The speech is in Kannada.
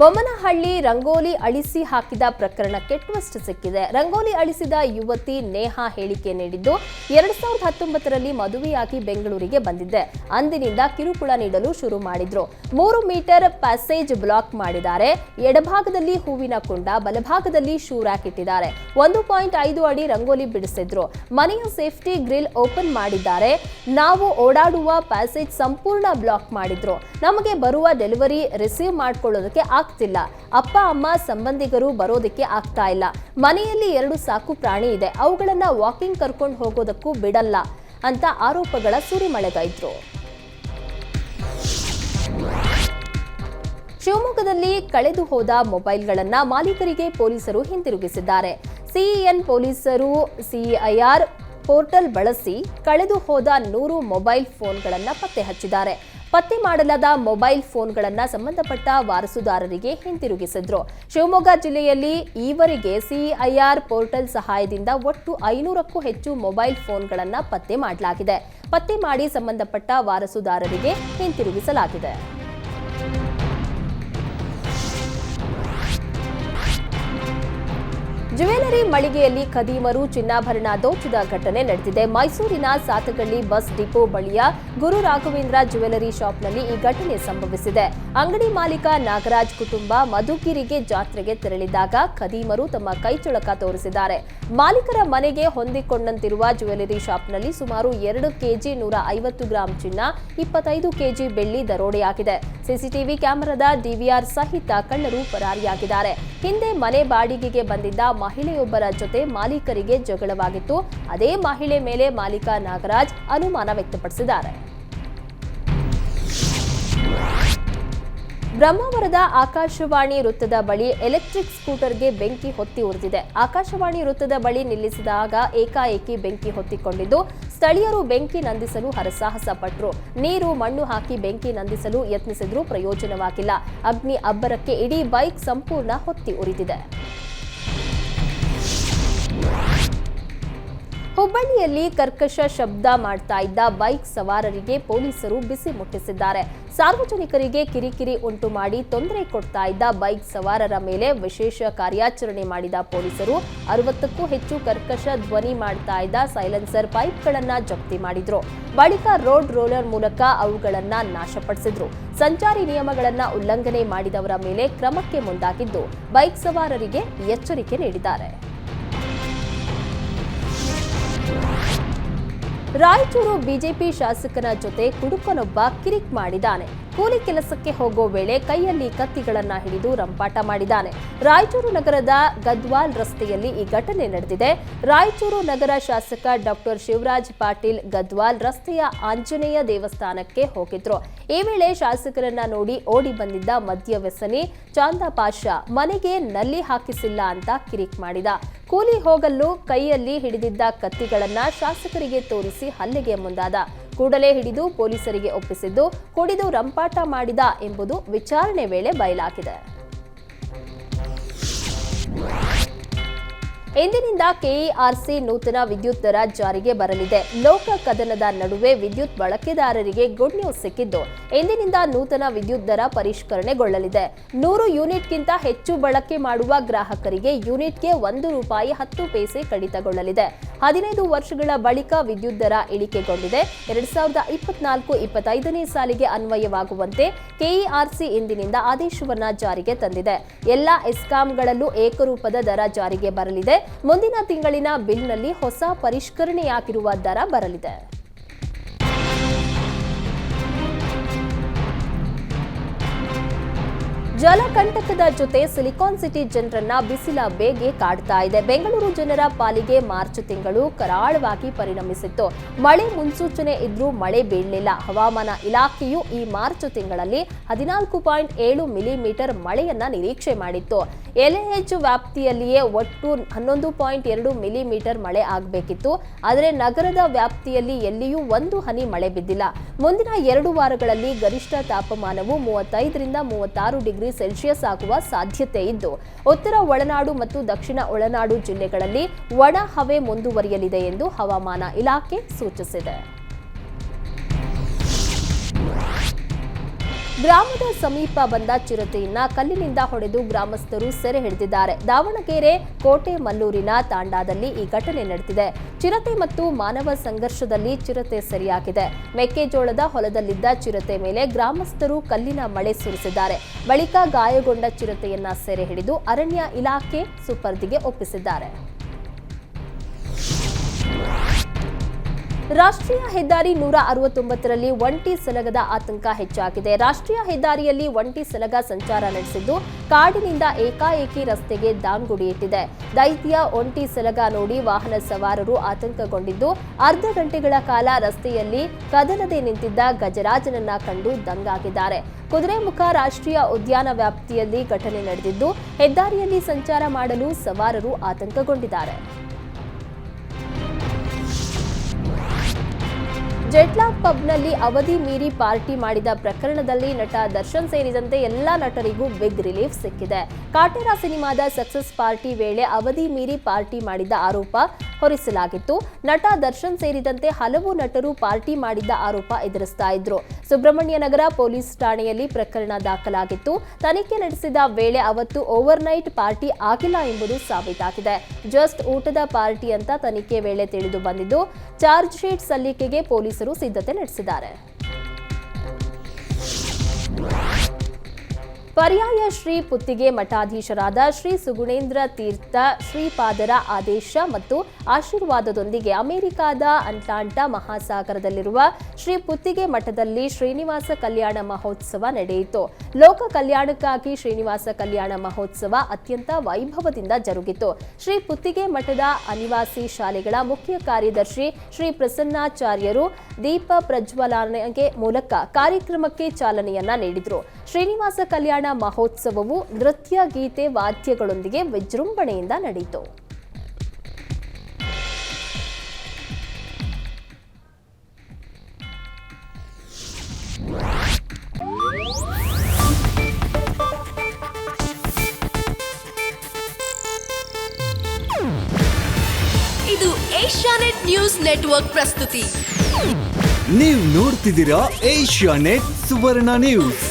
ಬೊಮ್ಮನಹಳ್ಳಿ ರಂಗೋಲಿ ಅಳಿಸಿ ಹಾಕಿದ ಪ್ರಕರಣಕ್ಕೆ ಟ್ವಿಸ್ಟ್ ಸಿಕ್ಕಿದೆ. ರಂಗೋಲಿ ಅಳಿಸಿದ ಯುವತಿ ನೇಹಾ ಹೇಳಿಕೆ ನೀಡಿದ್ದು, ಎರಡ್ ಸಾವಿರದ ಹತ್ತೊಂಬತ್ತರಲ್ಲಿ ಮದುವೆಯಾಗಿ ಬೆಂಗಳೂರಿಗೆ ಬಂದಿದ್ದೆ. ಅಂದಿನಿಂದ ಕಿರುಕುಳ ನೀಡಲು ಶುರು ಮಾಡಿದ್ರು. ಮೂರು ಮೀಟರ್ ಪ್ಯಾಸೇಜ್ ಬ್ಲಾಕ್ ಮಾಡಿದ್ದಾರೆ. ಎಡಭಾಗದಲ್ಲಿ ಹೂವಿನ ಕುಂಡ, ಬಲಭಾಗದಲ್ಲಿ ಶೂ ರ್ಯಾಕ್ ಇಟ್ಟಿದ್ದಾರೆ. ಒಂದು ಪಾಯಿಂಟ್ ಐದು ಅಡಿ ರಂಗೋಲಿ ಬಿಡಿಸಿದ್ರು. ಮನೆಯ ಸೇಫ್ಟಿ ಗ್ರಿಲ್ ಓಪನ್ ಮಾಡಿದ್ದಾರೆ. ನಾವು ಓಡಾಡುವ ಪ್ಯಾಸೇಜ್ ಸಂಪೂರ್ಣ ಬ್ಲಾಕ್ ಮಾಡಿದ್ರು. ನಮಗೆ ಬರುವ ಡೆಲಿವರಿ ರಿಸೀವ್ ಮಾಡ್ಕೊಳ್ಳೋದಕ್ಕೆ ಆಗ್ತಿಲ್ಲ. ಅಪ್ಪ, ಅಮ್ಮ ಸಂಬಂಧಿಗರು ಬರೋದಕ್ಕೆ ಆಗ್ತಾ ಇಲ್ಲ. ಮನೆಯಲ್ಲಿ ಎರಡು ಸಾಕು ಪ್ರಾಣಿ ಇದೆ. ಅವುಗಳನ್ನ ವಾಕಿಂಗ್ ಕರ್ಕೊಂಡು ಹೋಗೋದಕ್ಕೂ ಬಿಡಲ್ಲ ಅಂತ ಆರೋಪಗಳ ಸುರಿಮಳೆಗೈದ್ರು ಶಿವಮೊಗ್ಗದಲ್ಲಿ ಕಳೆದು ಹೋದ ಮೊಬೈಲ್ಗಳನ್ನ ಮಾಲೀಕರಿಗೆ ಪೊಲೀಸರು ಹಿಂದಿರುಗಿಸಿದ್ದಾರೆ. ಸಿಇಎನ್ ಪೊಲೀಸರು, ಸಿಐಆರ್ ಪೋರ್ಟಲ್ ಬಳಸಿ ಕಳೆದು ಹೋದ ನೂರು ಮೊಬೈಲ್ ಫೋನ್ಗಳನ್ನು ಪತ್ತೆ ಹಚ್ಚಿದ್ದಾರೆ. ಪತ್ತೆ ಮಾಡಲಾದ ಮೊಬೈಲ್ ಫೋನ್ಗಳನ್ನು ಸಂಬಂಧಪಟ್ಟ ವಾರಸುದಾರರಿಗೆ ಹಿಂತಿರುಗಿಸಿದ್ರು. ಶಿವಮೊಗ್ಗ ಜಿಲ್ಲೆಯಲ್ಲಿ ಈವರೆಗೆ ಸಿಐಆರ್ ಪೋರ್ಟಲ್ ಸಹಾಯದಿಂದ ಒಟ್ಟು ಐನೂರಕ್ಕೂ ಹೆಚ್ಚು ಮೊಬೈಲ್ ಫೋನ್ಗಳನ್ನು ಪತ್ತೆ ಮಾಡಲಾಗಿದೆ. ಪತ್ತೆ ಮಾಡಿ ಸಂಬಂಧಪಟ್ಟ ವಾರಸುದಾರರಿಗೆ ಹಿಂತಿರುಗಿಸಲಾಗಿದೆ. ಜ್ಯುವೆಲರಿ ಮಳಿಗೆಯಲ್ಲಿ ಖದೀಮರು ಚಿನ್ನಾಭರಣ ದೋಚಿದ ಘಟನೆ ನಡೆದಿದೆ. ಮೈಸೂರಿನ ಸಾತಗಳ್ಳಿ ಬಸ್ ಡಿಪೋ ಬಳಿಯ ಗುರು ರಾಘವೇಂದ್ರ ಜ್ಯುವೆಲರಿ ಶಾಪ್ನಲ್ಲಿ ಈ ಘಟನೆ ಸಂಭವಿಸಿದೆ. ಅಂಗಡಿ ಮಾಲೀಕ ನಾಗರಾಜ್ ಕುಟುಂಬ ಮಧುಗಿರಿಗೆ ಜಾತ್ರೆಗೆ ತೆರಳಿದಾಗ ಖದೀಮರು ತಮ್ಮ ಕೈಚಳಕ ತೋರಿಸಿದ್ದಾರೆ. ಮಾಲೀಕರ ಮನೆಗೆ ಹೊಂದಿಕೊಂಡಂತಿರುವ ಜ್ಯುವೆಲರಿ ಶಾಪ್ನಲ್ಲಿ ಸುಮಾರು ಎರಡು ಕೆಜಿ ನೂರ ಐವತ್ತು ಗ್ರಾಂ ಚಿನ್ನ, ಇಪ್ಪತ್ತೈದು ಕೆಜಿ ಬೆಳ್ಳಿ ದರೋಡೆಯಾಗಿದೆ. ಸಿಸಿಟಿವಿ ಕ್ಯಾಮೆರಾದ ಡಿವಿಆರ್ ಸಹಿತ ಕಳ್ಳರು ಪರಾರಿಯಾಗಿದ್ದಾರೆ. ಹಿಂದೆ ಮನೆ ಬಾಡಿಗೆಗೆ ಬಂದಿದ್ದ ಮಹಿಳೆಯೊಬ್ಬರ ಜೊತೆ ಮಾಲೀಕರಿಗೆ ಜಗಳವಾಗಿತ್ತು. ಅದೇ ಮಹಿಳೆ ಮೇಲೆ ಮಾಲೀಕ ನಾಗರಾಜ್ ಅನುಮಾನ ವ್ಯಕ್ತಪಡಿಸಿದ್ದಾರೆ. ಬ್ರಹ್ಮಾವರದ ಆಕಾಶವಾಣಿ ವೃತ್ತದ ಬಳಿ ಎಲೆಕ್ಟ್ರಿಕ್ ಸ್ಕೂಟರ್ಗೆ ಬೆಂಕಿ ಹೊತ್ತಿ ಉರಿದಿದೆ. ಆಕಾಶವಾಣಿ ವೃತ್ತದ ಬಳಿ ನಿಲ್ಲಿಸಿದಾಗ ಏಕಾಏಕಿ ಬೆಂಕಿ ಹೊತ್ತಿಕೊಂಡಿದ್ದು, ಸ್ಥಳೀಯರು ಬೆಂಕಿ ನಂದಿಸಲು ಹರಸಾಹಸ ಪಟ್ಟರು ನೀರು, ಮಣ್ಣು ಹಾಕಿ ಬೆಂಕಿ ನಂದಿಸಲು ಯತ್ನಿಸಿದ್ರೂ ಪ್ರಯೋಜನವಾಗಿಲ್ಲ. ಅಗ್ನಿ ಅಬ್ಬರಕ್ಕೆ ಇಡೀ ಬೈಕ್ ಸಂಪೂರ್ಣ ಹೊತ್ತಿ ಉರಿದಿದೆ. ಹುಬ್ಬಳ್ಳಿಯಲ್ಲಿ ಕರ್ಕಶ ಶಬ್ದ ಮಾಡ್ತಾ ಇದ್ದ ಬೈಕ್ ಸವಾರರಿಗೆ ಪೊಲೀಸರು ಬಿಸಿ ಮುಟ್ಟಿಸಿದ್ದಾರೆ. ಸಾರ್ವಜನಿಕರಿಗೆ ಕಿರಿಕಿರಿ ಉಂಟು ಮಾಡಿ ತೊಂದರೆ ಕೊಡ್ತಾ ಇದ್ದ ಬೈಕ್ ಸವಾರರ ಮೇಲೆ ವಿಶೇಷ ಕಾರ್ಯಾಚರಣೆ ಮಾಡಿದ ಪೊಲೀಸರು ಅರವತ್ತಕ್ಕೂ ಹೆಚ್ಚು ಕರ್ಕಶ ಧ್ವನಿ ಮಾಡ್ತಾ ಇದ್ದ ಸೈಲೆನ್ಸರ್ ಪೈಪ್ಗಳನ್ನು ಜಪ್ತಿ ಮಾಡಿದ್ರು. ಬಳಿಕ ರೋಡ್ ರೋಲರ್ ಮೂಲಕ ಅವುಗಳನ್ನ ನಾಶಪಡಿಸಿದ್ರು. ಸಂಚಾರಿ ನಿಯಮಗಳನ್ನ ಉಲ್ಲಂಘನೆ ಮಾಡಿದವರ ಮೇಲೆ ಕ್ರಮಕ್ಕೆ ಮುಂದಾಗಿದ್ದು ಬೈಕ್ ಸವಾರರಿಗೆ ಎಚ್ಚರಿಕೆ ನೀಡಿದ್ದಾರೆ. ರಾಯಚೂರು ಬಿಜೆಪಿ ಶಾಸಕನ ಜೊತೆ ಕುಡುಕನೊಬ್ಬ ಕಿರಿಕ್ ಮಾಡಿದ್ದಾನೆ. ಕೂಲಿ ಕೆಲಸಕ್ಕೆ ಹೋಗೋ ವೇಳೆ ಕೈಯಲ್ಲಿ ಕತ್ತಿಗಳನ್ನ ಹಿಡಿದು ರಂಪಾಟ ಮಾಡಿದ್ದಾನೆ. ರಾಯಚೂರು ನಗರದ ಗದ್ವಾಲ್ ರಸ್ತೆಯಲ್ಲಿ ಈ ಘಟನೆ ನಡೆದಿದೆ. ರಾಯಚೂರು ನಗರ ಶಾಸಕ ಡಾಕ್ಟರ್ ಶಿವರಾಜ್ ಪಾಟೀಲ್ ಗದ್ವಾಲ್ ರಸ್ತೆಯ ಆಂಜನೇಯ ದೇವಸ್ಥಾನಕ್ಕೆ ಹೋಗಿದ್ರು. ಈ ವೇಳೆ ಶಾಸಕರನ್ನ ನೋಡಿ ಓಡಿ ಬಂದಿದ್ದ ಮದ್ಯ ವ್ಯಸನಿ ಚಾಂದಾ ಪಾಷಾ ಮನೆಗೆ ನಲ್ಲಿ ಹಾಕಿಸಿಲ್ಲ ಅಂತ ಕಿರಿಕ್ ಮಾಡಿದ. ಕೂಲಿ ಹೋಗಲು ಕೈಯಲ್ಲಿ ಹಿಡಿದಿದ್ದ ಕತ್ತಿಗಳನ್ನ ಶಾಸಕರಿಗೆ ತೋರಿಸಿ ಹಲ್ಲೆಗೆ ಮುಂದಾದ. ಕೂಡಲೇ ಹಿಡಿದು ಪೊಲೀಸರಿಗೆ ಒಪ್ಪಿಸಿದ್ದು ಕುಡಿದು ರಂಪಾಟ ಮಾಡಿದ ಎಂಬುದು ವಿಚಾರಣೆ ವೇಳೆ ಬಯಲಾಗಿದೆ. ಇಂದಿನಿಂದ ಕೆಇಆರ್ಸಿ ನೂತನ ವಿದ್ಯುತ್ ದರ ಜಾರಿಗೆ ಬರಲಿದೆ. ಲೋಕ ಕದನದ ನಡುವೆ ವಿದ್ಯುತ್ ಬಳಕೆದಾರರಿಗೆ ಗುಡ್ ನ್ಯೂಸ್ ಸಿಕ್ಕಿದ್ದು. ಇಂದಿನಿಂದ ನೂತನ ವಿದ್ಯುತ್ ದರ ಪರಿಷ್ಕರಣೆಗೊಳ್ಳಲಿದೆ. ನೂರು ಯೂನಿಟ್ಗಿಂತ ಹೆಚ್ಚು ಬಳಕೆ ಮಾಡುವ ಗ್ರಾಹಕರಿಗೆ ಯೂನಿಟ್ಗೆ ಒಂದು ರೂಪಾಯಿ ಹತ್ತು ಪೈಸೆ ಕಡಿತಗೊಳ್ಳಲಿದೆ. ಹದಿನೈದು ವರ್ಷಗಳ ಬಳಿಕ ವಿದ್ಯುತ್ ದರ ಇಳಿಕೆಗೊಂಡಿದೆ. ಎರಡ್ ಸಾವಿರದ ಇಪ್ಪತ್ನಾಲ್ಕು ಇಪ್ಪತ್ತೈದನೇ ಸಾಲಿಗೆ ಅನ್ವಯವಾಗುವಂತೆ ಕೆಇಆರ್ಸಿ ಇಂದಿನಿಂದ ಆದೇಶವನ್ನ ಜಾರಿಗೆ ತಂದಿದೆ. ಎಲ್ಲಾ ಎಸ್ಕಾಂಗಳಲ್ಲೂ ಏಕರೂಪದ ದರ ಜಾರಿಗೆ ಬರಲಿದೆ. ಮುಂದಿನ ತಿಂಗಳಿನ ಬಿಲ್ನಲ್ಲಿ ಹೊಸ ಪರಿಷ್ಕರಣೆಯಾಗಿರುವ ದರ ಬರಲಿದೆ. ಜಲಕಂಟಕದ ಜೊತೆ ಸಿಲಿಕಾನ್ ಸಿಟಿ ಜನರನ್ನ ಬಿಸಿಲ ಬೇಗೆ ಕಾಡ್ತಾ ಇದೆ. ಬೆಂಗಳೂರು ಜನರ ಪಾಲಿಗೆ ಮಾರ್ಚ್ ತಿಂಗಳು ಕರಾಳವಾಗಿ ಪರಿಣಮಿಸಿತ್ತು. ಮಳೆ ಮುನ್ಸೂಚನೆ ಇದ್ರೂ ಮಳೆ ಬೀಳಲಿಲ್ಲ. ಹವಾಮಾನ ಇಲಾಖೆಯು ಈ ಮಾರ್ಚ್ ತಿಂಗಳಲ್ಲಿ ಹದಿನಾಲ್ಕು ಪಾಯಿಂಟ್ ಏಳು ಮಿಲಿಮೀಟರ್ ಮಳೆಯನ್ನ ನಿರೀಕ್ಷೆ ಮಾಡಿತ್ತು. ಎಲ್ಎಎಚ್ ವ್ಯಾಪ್ತಿಯಲ್ಲಿಯೇ ಒಟ್ಟು ಹನ್ನೊಂದು ಪಾಯಿಂಟ್ ಎರಡು ಮಿಲಿಮೀಟರ್ ಮಳೆ ಆಗಬೇಕಿತ್ತು. ಆದರೆ ನಗರದ ವ್ಯಾಪ್ತಿಯಲ್ಲಿ ಎಲ್ಲಿಯೂ ಒಂದು ಹನಿ ಮಳೆ ಬಿದ್ದಿಲ್ಲ. ಮುಂದಿನ ಎರಡು ವಾರಗಳಲ್ಲಿ ಗರಿಷ್ಠ ತಾಪಮಾನವು ಮೂವತ್ತೈದರಿಂದ ಮೂವತ್ತಾರು ಡಿಗ್ರಿ ಸೆಲ್ಸಿಯಸ್ ಆಗುವ ಸಾಧ್ಯತೆ ಇದ್ದು, ಉತ್ತರ ಒಳನಾಡು ಮತ್ತು ದಕ್ಷಿಣ ಒಳನಾಡು ಜಿಲ್ಲೆಗಳಲ್ಲಿ ಒಣ ಹವೆ ಮುಂದುವರಿಯಲಿದೆ ಎಂದು ಹವಾಮಾನ ಇಲಾಖೆ ಸೂಚಿಸಿದೆ. ಗ್ರಾಮದ ಸಮೀಪ ಬಂದ ಚಿರತೆಯನ್ನ ಕಲ್ಲಿನಿಂದ ಹೊಡೆದು ಗ್ರಾಮಸ್ಥರು ಸೆರೆ ಹಿಡಿದಿದ್ದಾರೆ. ದಾವಣಗೆರೆ, ಕೋಟೆ, ಮಲ್ಲೂರಿನ ತಾಂಡಾದಲ್ಲಿ ಈ ಘಟನೆ ನಡೆದಿದೆ. ಚಿರತೆ ಮತ್ತು ಮಾನವ ಸಂಘರ್ಷದಲ್ಲಿ ಚಿರತೆ ಸೆರೆಯಾಗಿದೆ. ಮೆಕ್ಕೆಜೋಳದ ಹೊಲದಲ್ಲಿದ್ದ ಚಿರತೆ ಮೇಲೆ ಗ್ರಾಮಸ್ಥರು ಕಲ್ಲಿನ ಮಳೆ ಸುರಿಸಿದ್ದಾರೆ. ಬಳಿಕ ಗಾಯಗೊಂಡ ಚಿರತೆಯನ್ನ ಸೆರೆ ಹಿಡಿದು ಅರಣ್ಯ ಇಲಾಖೆ ಸುಪರ್ದಿಗೆ ಒಪ್ಪಿಸಿದ್ದಾರೆ. ರಾಷ್ಟ್ರೀಯ ಹೆದ್ದಾರಿ ನೂರ ಅರವತ್ತೊಂಬತ್ತರಲ್ಲಿ ಒಂಟಿ ಸಲಗದ ಆತಂಕ ಹೆಚ್ಚಾಗಿದೆ. ರಾಷ್ಟ್ರೀಯ ಹೆದ್ದಾರಿಯಲ್ಲಿ ಒಂಟಿ ಸಲಗ ಸಂಚಾರ ನಡೆಸಿದ್ದು, ಕಾಡಿನಿಂದ ಏಕಾಏಕಿ ರಸ್ತೆಗೆ ದಾನ್ಗುಡಿಯಿಟ್ಟಿದೆ ದೈತ್ಯ ಒಂಟಿ ಸಲಗ ನೋಡಿ ವಾಹನ ಸವಾರರು ಆತಂಕಗೊಂಡಿದ್ದು, ಅರ್ಧ ಗಂಟೆಗಳ ಕಾಲ ರಸ್ತೆಯಲ್ಲಿ ಕದಲದೆ ನಿಂತಿದ್ದ ಗಜರಾಜನನ್ನ ಕಂಡು ದಂಗಾಗಿದ್ದಾರೆ. ಕುದುರೆಮುಖ ರಾಷ್ಟ್ರೀಯ ಉದ್ಯಾನ ವ್ಯಾಪ್ತಿಯಲ್ಲಿ ಘಟನೆ ನಡೆದಿದ್ದು, ಹೆದ್ದಾರಿಯಲ್ಲಿ ಸಂಚಾರ ಮಾಡಲು ಸವಾರರು ಆತಂಕಗೊಂಡಿದ್ದಾರೆ. ಜೆಟ್ಲಾಕ್ ಪಬ್ನಲ್ಲಿ ಅವಧಿ ಮೀರಿ ಪಾರ್ಟಿ ಮಾಡಿದ ಪ್ರಕರಣದಲ್ಲಿ ನಟ ದರ್ಶನ್ ಸೇರಿದಂತೆ ಎಲ್ಲಾ ನಟರಿಗೂ ಬಿಗ್ ರಿಲೀಫ್ ಸಿಕ್ಕಿದೆ. ಕಾಟೇರ ಸಿನಿಮಾದ ಸಕ್ಸಸ್ ಪಾರ್ಟಿ ವೇಳೆ ಅವಧಿ ಮೀರಿ ಪಾರ್ಟಿ ಮಾಡಿದ ಆರೋಪ ಹೊರಿಸಲಾಗಿತ್ತು. ನಟ ದರ್ಶನ್ ಸೇರಿದಂತೆ ಹಲವು ನಟರು ಪಾರ್ಟಿ ಮಾಡಿದ್ದ ಆರೋಪ ಎದುರಿಸ್ತಾ ಇದ್ರು. ಸುಬ್ರಹ್ಮಣ್ಯ ನಗರ ಪೊಲೀಸ್ ಠಾಣೆಯಲ್ಲಿ ಪ್ರಕರಣ ದಾಖಲಾಗಿತ್ತು. ತನಿಖೆ ನಡೆಸಿದ ವೇಳೆ ಅವತ್ತು ಓವರ್ ನೈಟ್ ಪಾರ್ಟಿ ಆಗಿಲ್ಲ ಎಂಬುದು ಸಾಬೀತಾಗಿದೆ. ಜಸ್ಟ್ ಊಟದ ಪಾರ್ಟಿ ಅಂತ ತನಿಖೆ ವೇಳೆ ತಿಳಿದು ಬಂದಿದ್ದು, ಚಾರ್ಜ್ ಶೀಟ್ ಸಲ್ಲಿಕೆಗೆ ಪೊಲೀಸರು ಸಿದ್ಧತೆ ನಡೆಸಿದ್ದಾರೆ. ಪರ್ಯಾಯ ಶ್ರೀ ಪುತ್ತಿಗೆ ಮಠಾಧೀಶರಾದ ಶ್ರೀ ಸುಗುಣೇಂದ್ರ ತೀರ್ಥ ಶ್ರೀಪಾದರ ಆದೇಶ ಮತ್ತು ಆಶೀರ್ವಾದದೊಂದಿಗೆ ಅಮೆರಿಕಾದ ಅಂಟಾಂಟಾ ಮಹಾಸಾಗರದಲ್ಲಿರುವ ಶ್ರೀ ಪುತ್ತಿಗೆ ಮಠದಲ್ಲಿ ಶ್ರೀನಿವಾಸ ಕಲ್ಯಾಣ ಮಹೋತ್ಸವ ನಡೆಯಿತು. ಲೋಕ ಕಲ್ಯಾಣಕ್ಕಾಗಿ ಶ್ರೀನಿವಾಸ ಕಲ್ಯಾಣ ಮಹೋತ್ಸವ ಅತ್ಯಂತ ವೈಭವದಿಂದ ಜರುಗಿತು. ಶ್ರೀ ಪುತ್ತಿಗೆ ಮಠದ ಅನಿವಾಸಿ ಶಾಲೆಗಳ ಮುಖ್ಯ ಕಾರ್ಯದರ್ಶಿ ಶ್ರೀ ಪ್ರಸನ್ನಾಚಾರ್ಯರು ದೀಪ ಪ್ರಜ್ವಲನೆಗೆ ಮೂಲಕ ಕಾರ್ಯಕ್ರಮಕ್ಕೆ ಚಾಲನೆಯನ್ನ ನೀಡಿದರು. ಶ್ರೀನಿವಾಸ ಕಲ್ಯಾಣ ಮಹೋತ್ಸವವು ನೃತ್ಯ ಗೀತೆ ವಾದ್ಯಗಳೊಂದಿಗೆ ವಿಜೃಂಭಣೆಯಿಂದ ನಡೆಯಿತು. ಇದು ಏಷ್ಯಾನೆಟ್ ನ್ಯೂಸ್ ನೆಟ್ವರ್ಕ್ ಪ್ರಸ್ತುತಿ. ನೀವು ನೋಡ್ತಿದ್ದೀರಾ ಏಷ್ಯಾ ನೆಟ್ ಸುವರ್ಣ ನ್ಯೂಸ್.